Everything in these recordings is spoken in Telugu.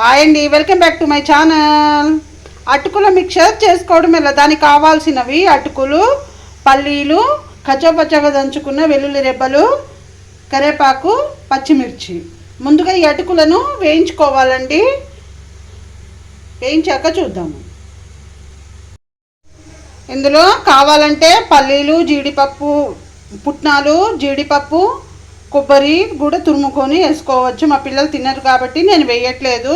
హాయ్ అండి welcome back to my channel. అటుకుల మిక్చర్ చేసుకోవడం ఎలా? దానికి కావాల్సినవి అటుకులు పల్లీలు కచ్చపచ్చగా దంచుకున్న వెల్లుల్లి రెబ్బలు కరివేపాకు పచ్చిమిర్చి. ముందుగా ఈ అటుకులను వేయించుకోవాలండి. వేయించాక చూద్దాము. ఇందులో కావాలంటే పల్లీలు జీడిపప్పు పుట్నాలు జీడిపప్పు కొబ్బరి కూడా తురుముకొని వేసుకోవచ్చు. మా పిల్లలు తినరు కాబట్టి నేను వేయట్లేదు.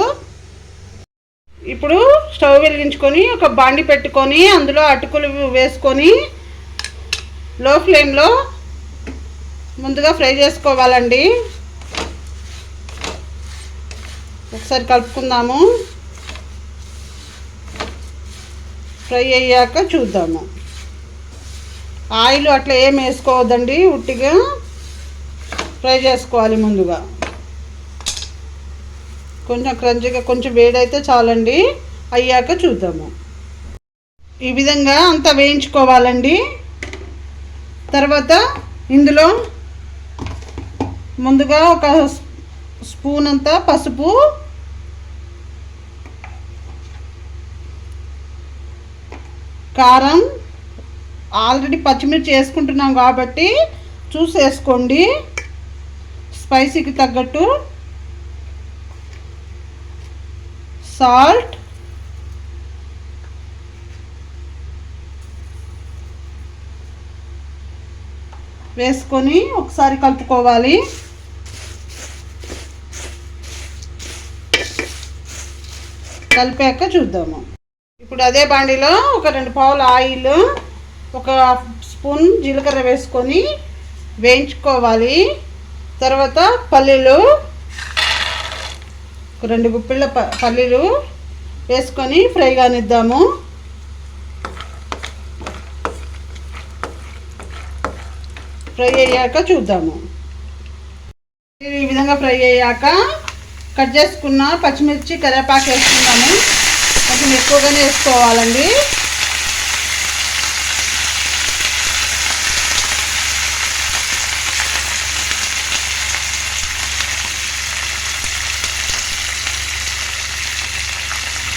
ఇప్పుడు స్టవ్ వెలిగించుకొని ఒక బాండి పెట్టుకొని అందులో అటుకులు వేసుకొని లో ఫ్లేమ్లో ముందుగా ఫ్రై చేసుకోవాలండి. ఒకసారి కలుపుకుందాము. ఫ్రై అయ్యాక చూద్దాము. ఆయిల్ అట్లా ఏం వేసుకోవద్దండి ఉట్టిగా. ఫ్రై చేసుకోవాలి ముందుగా. కొంచెం క్రంచిగా కొంచెం వేడైతే చాలండి. అయ్యాక చూద్దాము. ఈ విధంగా అంతా వేయించుకోవాలండి. తర్వాత ఇందులో ముందుగా ఒక స్పూన్ అంతా పసుపు కారం ఆల్రెడీ పచ్చిమిర్చి వేసుకుంటున్నాం కాబట్టి చూసి వేసుకోండి స్పైసీకి తగ్గట్టు సాల్ట్ వేసుకొని ఒకసారి కలుపుకోవాలి. కలిపాక చూద్దాము. ఇప్పుడు అదే బాండిలో ఒక రెండు పావుల ఆయిల్ ఒక స్పూన్ జీలకర్ర వేసుకొని వేయించుకోవాలి. తర్వాత పల్లీలు రెండు గుప్పిళ్ళ ప పల్లీలు వేసుకొని ఫ్రై కానిద్దాము. ఫ్రై అయ్యాక చూద్దాము. ఈ విధంగా ఫ్రై అయ్యాక కట్ చేసుకున్న పచ్చిమిర్చి కరివేపాకు వేసుకుందాము. కొంచెం ఎక్కువగానే వేసుకోవాలండి.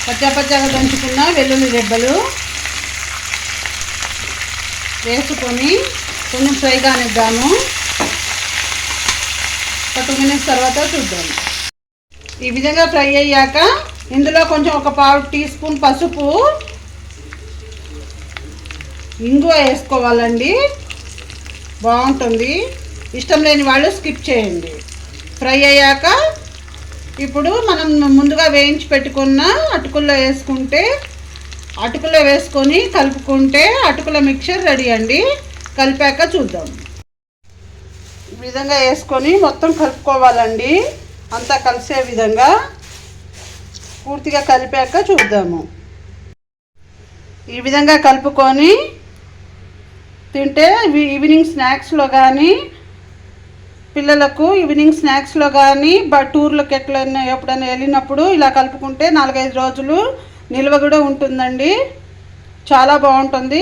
పచ్చపచ్చగా దంచుకున్న వెల్లుల్లి రెబ్బలు వేసుకొని కొంచెం ఫ్రై కానిద్దాము. ఒక టూ మినిట్స్ తర్వాత చూద్దాం. ఈ విధంగా ఫ్రై అయ్యాక ఇందులో కొంచెం ఒక పావు టీ స్పూన్ పసుపు ఇంగువ వేసుకోవాలండి. బాగుంటుంది. ఇష్టం లేని వాళ్ళు స్కిప్ చేయండి. ఫ్రై అయ్యాక ఇప్పుడు మనం ముందుగా వేయించి పెట్టుకున్న అటుకుల్లో వేసుకుంటే అటుకులో వేసుకొని కలుపుకుంటే అటుకుల మిక్చర్ రెడీ అండి. కలిపాక చూద్దాం. ఈ విధంగా వేసుకొని మొత్తం కలుపుకోవాలండి. అంతా కలిసే విధంగా పూర్తిగా కలిపాక చూద్దాము. ఈ విధంగా కలుపుకొని తింటే ఈవినింగ్ స్నాక్స్లో కానీ పిల్లలకు ఈవినింగ్ స్నాక్స్లో కానీ బ టూర్లకు ఎట్లైనా ఎప్పుడైనా వెళ్ళినప్పుడు ఇలా కలుపుకుంటే నాలుగైదు రోజులు నిల్వ కూడా ఉంటుందండి. చాలా బాగుంటుంది.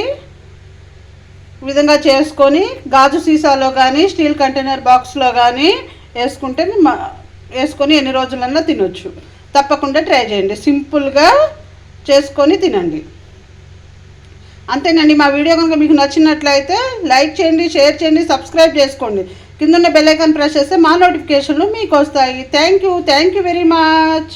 ఈ విధంగా చేసుకొని గాజు సీసాలో కానీ స్టీల్ కంటైనర్ బాక్స్లో కానీ వేసుకుంటే వేసుకొని ఎన్ని రోజులన్నా తినొచ్చు. తప్పకుండా ట్రై చేయండి. సింపుల్గా చేసుకొని తినండి. అంతేనండి మా వీడియో కనుక మీకు నచ్చినట్లయితే లైక్ చేయండి షేర్ చేయండి సబ్స్క్రైబ్ చేసుకోండి. కిందన్న బెల్ ఐకాన్ ప్రెస్ చేస్తే మా నోటిఫికేషన్లు మీకు వస్తాయి. Thank you thank you very much.